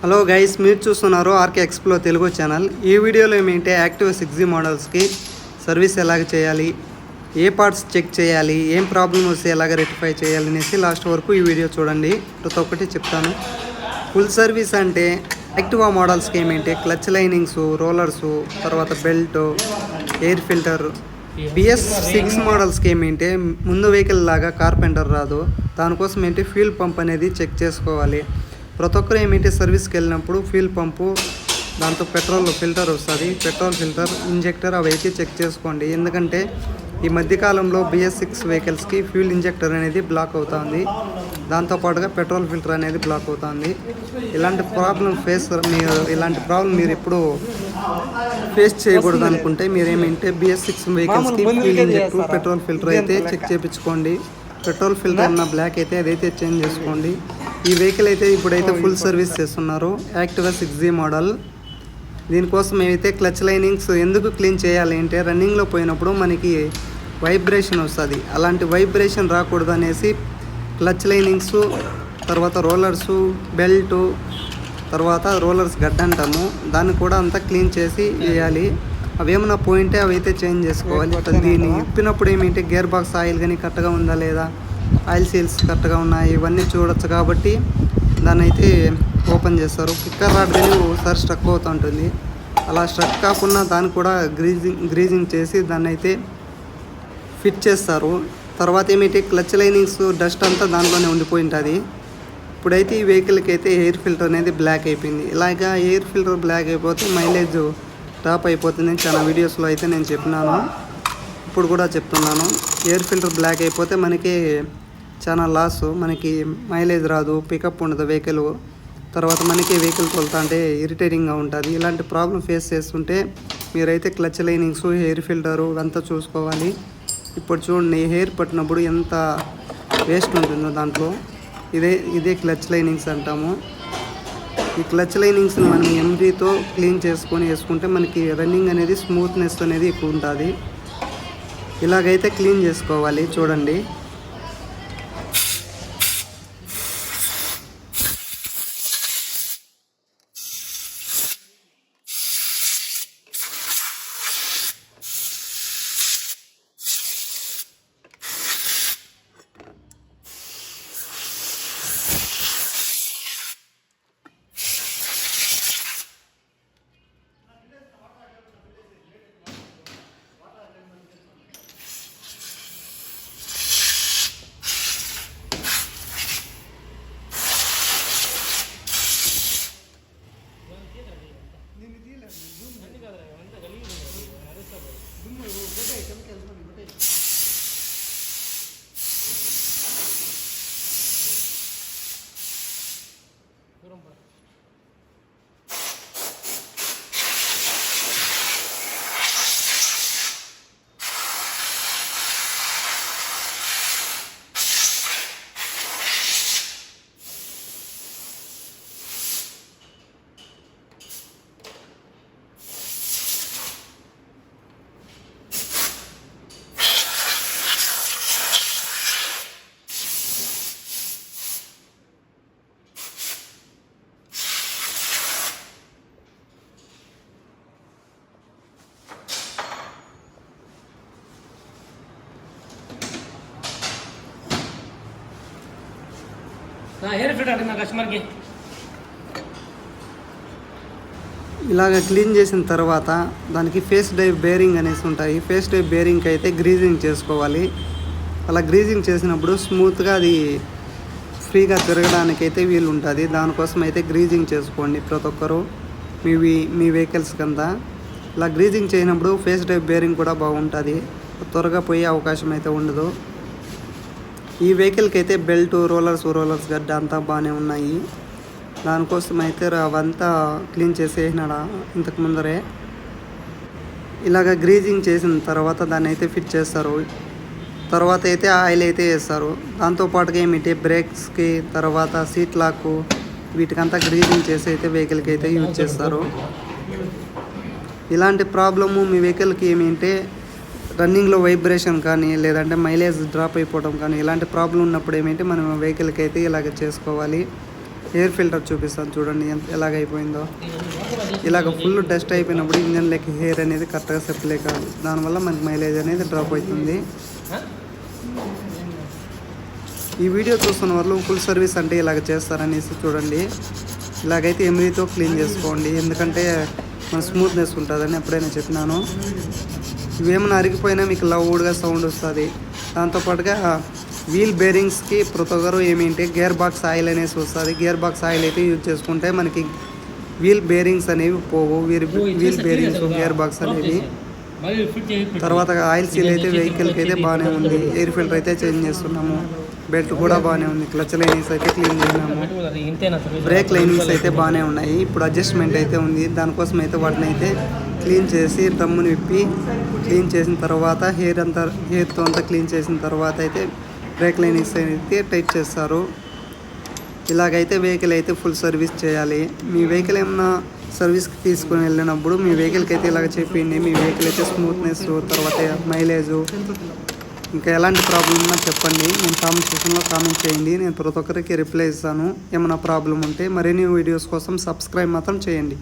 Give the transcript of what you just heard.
Hello guys మీరు చూస్తున్నారు RK ఎక్స్ప్లో Telugu channel ఈ వీడియోలో ఏమిటంటే యాక్టివ్ సిక్స్ జీ మోడల్స్కి సర్వీస్ ఎలాగ చేయాలి ఏ పార్ట్స్ చెక్ చేయాలి ఏం ప్రాబ్లమ్ వస్తే ఎలాగ రెక్టిఫై చేయాలి అనేసి లాస్ట్ వరకు ఈ వీడియో చూడండి. ప్రతి ఒక్కటి చెప్తాను. ఫుల్ సర్వీస్ అంటే యాక్టివా మోడల్స్కి ఏమిటంటే క్లచ్ లైనింగ్స్ రోలర్స్ తర్వాత belt air filter BS six మోడల్స్కి ఏమిటంటే ముందు వెహికల్ లాగా కార్పెంటర్ రాదు. దానికోసం ఏంటి? ఫ్యూల్ పంప్ అనేది చెక్ చేసుకోవాలి. ప్రతి ఒక్కరు ఏమిటి సర్వీస్కి వెళ్ళినప్పుడు ఫ్యూల్ పంపు దాంతో పెట్రోల్ ఫిల్టర్ వస్తుంది. పెట్రోల్ ఫిల్టర్ ఇంజెక్టర్ అవి అయితే చెక్ చేసుకోండి. ఎందుకంటే ఈ మధ్యకాలంలో బిఎస్ సిక్స్ వెహికల్స్కి ఫ్యూల్ ఇంజెక్టర్ అనేది బ్లాక్ అవుతుంది. దాంతోపాటుగా పెట్రోల్ ఫిల్టర్ అనేది బ్లాక్ అవుతుంది. ఇలాంటి ప్రాబ్లం ఫేస్ మీరు ఇలాంటి ప్రాబ్లం మీరు ఎప్పుడు ఫేస్ చేయకూడదు అనుకుంటే మీరు ఏమంటే బిఎస్ సిక్స్ వెహికల్స్కి ఫ్యూల్ ఇంజెక్టర్ పెట్రోల్ ఫిల్టర్ అయితే చెక్ చేయించుకోండి పెట్రోల్ ఫిల్టర్ ఉన్న బ్లాక్ అయితే అదైతే చేంజ్ చేసుకోండి. ఈ వెహికల్ అయితే ఇప్పుడైతే ఫుల్ సర్వీస్ చేస్తున్నారు. యాక్టివా సిక్స్ జీ మోడల్ దీనికోసం మేమైతే క్లచ్ లైనింగ్స్ ఎందుకు క్లీన్ చేయాలి అంటే రన్నింగ్లో పోయినప్పుడు మనకి వైబ్రేషన్ వస్తుంది. అలాంటి వైబ్రేషన్ రాకూడదు అనేసి క్లచ్ లైనింగ్స్ తర్వాత రోలర్స్ బెల్ట్ తర్వాత రోలర్స్ గడ్డ అంటాము. దాన్ని కూడా అంతా క్లీన్ చేసి వేయాలి. అవి ఏమైనా పోయింటే అవి అయితే చేంజ్ చేసుకోవాలి. దీన్ని ఇప్పినప్పుడు ఏమిటి గేర్ బాక్స్ ఆయిల్ కానీ కరెక్ట్గా ఉందా లేదా? ఆయిల్ సీల్స్ కరెక్ట్గా ఉన్నాయి ఇవన్నీ చూడొచ్చు కాబట్టి దాన్ని అయితే ఓపెన్ చేస్తారు. కిక్కర్ రాడ్ కానీ ఒకసారి స్ట్రక్ అవుతూ ఉంటుంది. అలా స్ట్రక్ కాకుండా దాన్ని కూడా గ్రీజింగ్ గ్రీజింగ్ చేసి దాన్ని అయితే ఫిట్ చేస్తారు. తర్వాత ఏమిటి క్లచ్ లైనింగ్స్ డస్ట్ అంతా దాంట్లోనే ఉండిపోయి ఉంటుంది. ఇప్పుడైతే ఈ వెహికల్కి అయితే ఎయిర్ ఫిల్టర్ అనేది బ్లాక్ అయిపోయింది. ఇలాగా ఎయిర్ ఫిల్టర్ బ్లాక్ అయిపోతే మైలేజ్ డ్రాప్ అయిపోతుంది చాలా వీడియోస్లో అయితే నేను చెప్పినాను. ఇప్పుడు కూడా చెప్తున్నాను. ఎయిర్ ఫిల్టర్ బ్లాక్ అయిపోతే మనకి చాలా లాస్ మనకి మైలేజ్ రాదు పికప్ ఉండదు వెహికల్ తర్వాత మనకి వెహికల్ తోలుతా అంటే ఇరిటేటింగ్గా ఉంటుంది. ఇలాంటి ప్రాబ్లం ఫేస్ చేస్తుంటే మీరైతే క్లచ్ లైనింగ్స్ ఎయిర్ ఫిల్టరు ఇవంతా చూసుకోవాలి. ఇప్పుడు చూడండి హెయిర్ పట్టినప్పుడు ఎంత వేస్ట్ ఉంటుందో దాంట్లో. ఇదే ఇదే క్లచ్ లైనింగ్స్ అంటాము. ఈ క్లచ్ లైనింగ్స్ని మనం ఎంబ్రీతో క్లీన్ చేసుకొని వేసుకుంటే మనకి రన్నింగ్ అనేది స్మూత్నెస్ అనేది ఎక్కువ ఉంటుంది. ఇలాగైతే క్లీన్ చేసుకోవాలి. చూడండి. హెయిర్ ఫిట్ అడిగిన కస్టమర్కి ఇలాగ క్లీన్ చేసిన తర్వాత దానికి ఫేస్ డైవ్ బేరింగ్ అనేసి ఉంటాయి. ఫేస్ డైవ్ బేరింగ్కి అయితే గ్రీజింగ్ చేసుకోవాలి. అలా గ్రీజింగ్ చేసినప్పుడు స్మూత్గా అది ఫ్రీగా తిరగడానికి అయితే వీలు ఉంటుంది. దానికోసం అయితే గ్రీజింగ్ చేసుకోండి ప్రతి ఒక్కరు. మీ మీ వెహికల్స్ కింద ఇలా గ్రీజింగ్ చేయనప్పుడు ఫేస్ డైవ్ బేరింగ్ కూడా బాగుంటుంది. త్వరగా పోయే అవకాశం అయితే ఉండదు. ఈ వెహికల్కి అయితే బెల్ట్ రోలర్స్ రోలర్స్ గడ్డ అంతా బాగానే ఉన్నాయి. దానికోసం అయితే అవంతా క్లీన్ చేసేసినాడా ఇంతకు ముందరే. ఇలాగ గ్రీజింగ్ చేసిన తర్వాత దాన్ని అయితే ఫిట్ చేస్తారు. తర్వాత అయితే ఆయిల్ అయితే వేస్తారు. దాంతోపాటుగా ఏమిటి? బ్రేక్స్కి తర్వాత సీట్ లాక్ వీటికంతా గ్రీజింగ్ చేసి అయితే వెహికల్కి అయితే యూజ్ చేస్తారు. ఇలాంటి ప్రాబ్లము మీ వెహికల్కి ఏమిటంటే రన్నింగ్లో వైబ్రేషన్ కానీ లేదంటే మైలేజ్ డ్రాప్ అయిపోవడం కానీ ఇలాంటి ప్రాబ్లం ఉన్నప్పుడు ఏమిటి మనం వెహికల్కి అయితే ఇలాగ చేసుకోవాలి. ఎయిర్ ఫిల్టర్ చూపిస్తాను చూడండి ఎంత ఎలాగైపోయిందో. ఇలాగ ఫుల్ డస్ట్ అయిపోయినప్పుడు ఇంజన్ లెక్క హెయిర్ అనేది కరెక్ట్గా సెప్పలే కాదు దానివల్ల మనకి మైలేజ్ అనేది డ్రాప్ అవుతుంది. ఈ వీడియో చూస్తున్న వాళ్ళు ఫుల్ సర్వీస్ అంటే ఇలాగ చేస్తారనేసి చూడండి. ఇలాగైతే ఎమిరీతో క్లీన్ చేసుకోండి. ఎందుకంటే మన స్మూత్నెస్ ఉంటుందని ఎప్పుడైనా చెప్పినాను. ఇవేమైనా అరిగిపోయినా మీకు లౌడ్గా సౌండ్ వస్తుంది. దాంతోపాటుగా వీల్ బేరింగ్స్కి ప్రతి ఒక్కరు ఏమింటే? గేర్ బాక్స్ ఆయిల్ అనేసి వస్తుంది. గేర్ బాక్స్ ఆయిల్ అయితే యూజ్ చేసుకుంటే మనకి వీల్ బేరింగ్స్ అనేవి పోవు. Wheel wheel bearings gear box అనేవి. తర్వాత ఆయిల్ సీల్ అయితే వెహికల్కి అయితే బాగానే ఉంది. ఎయిర్ ఫిల్టర్ అయితే చేంజ్ చేస్తున్నాము. బెల్ట్ కూడా బాగానే ఉంది. క్లచ్ లైనింగ్స్ అయితే క్లీన్ చేసినాము బ్రేక్ లైనింగ్స్ అయితే బాగానే ఉన్నాయి. ఇప్పుడు అడ్జస్ట్మెంట్ అయితే ఉంది. దానికోసం అయితే వాటిని అయితే క్లీన్ చేసి దమ్ముని విప్పి క్లీన్ చేసిన తర్వాత హెయిర్ అంతా హెయిర్తో అంతా క్లీన్ చేసిన తర్వాత అయితే బ్రేక్ లైనింగ్స్ అయితే టైట్ చేస్తారు. ఇలాగైతే వెహికల్ అయితే ఫుల్ సర్వీస్ చేయాలి. మీ వెహికల్ ఏమన్నా సర్వీస్కి తీసుకుని వెళ్ళినప్పుడు మీ వెహికల్కి అయితే ఇలాగ చెప్పింది మీ వెహికల్ అయితే స్మూత్నెస్ తర్వాత మైలేజు ఇంకా ఎలాంటి ప్రాబ్లం ఉన్నా చెప్పండి. నేను కామెంట్ సెక్షన్లో కామెంట్ చేయండి. నేను ప్రతి ఒక్కరికి రిప్లై ఇస్తాను. ఏమైనా ప్రాబ్లం ఉంటే మరిన్ని వీడియోస్ కోసం సబ్స్క్రైబ్ మాత్రం చేయండి.